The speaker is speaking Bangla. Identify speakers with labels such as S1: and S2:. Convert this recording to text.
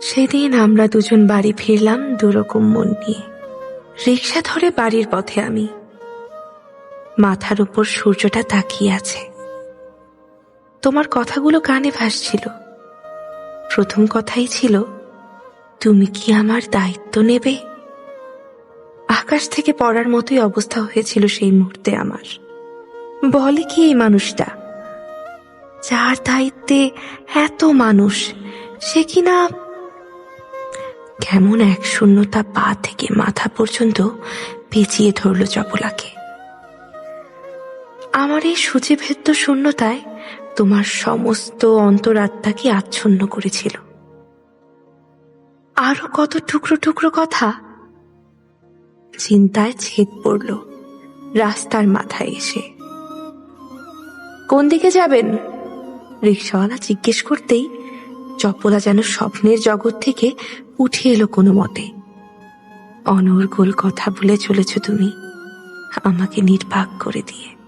S1: সেদিন আমরা দুজন বাড়ি ফিরলাম দুরকম মন নিয়ে। রিক্সা ধরে বাড়ির পথে আমি। মাথার উপর সূর্যটা তাকিয়ে আছে। তোমার কথাগুলো কানে ভাসছিল। প্রথম কথাই ছিল, তুমি কি আমার দায়িত্ব নেবে? আকাশ থেকে পড়ার মতোই অবস্থা হয়েছিল সেই মুহূর্তে আমার। বলে কি এই মানুষটা? যার দায়িত্বে এত মানুষ, সে কিনা কেমন এক শূন্যতা পা থেকে মাথা পর্যন্ত পেঁচিয়ে ধরল চপলাকে। আমার এই সূচিভেদ্য শূন্যতায় তোমার সমস্ত অন্তরাত্মাকে আচ্ছন্ন করেছিল? আরও কত টুকরো টুকরো কথা? চিন্তায় ছেদ পড়ল রাস্তার মাথায় এসে। কোন দিকে যাবেন? রিক্সাওয়ালা জিজ্ঞেস করতেই চপলা যেন স্বপ্নের জগৎ থেকে উঠে এলো কোনো মতে। অনর্গল কথা বলে চলেছ তুমি। আমাকে নির্বাক করে দিয়ে।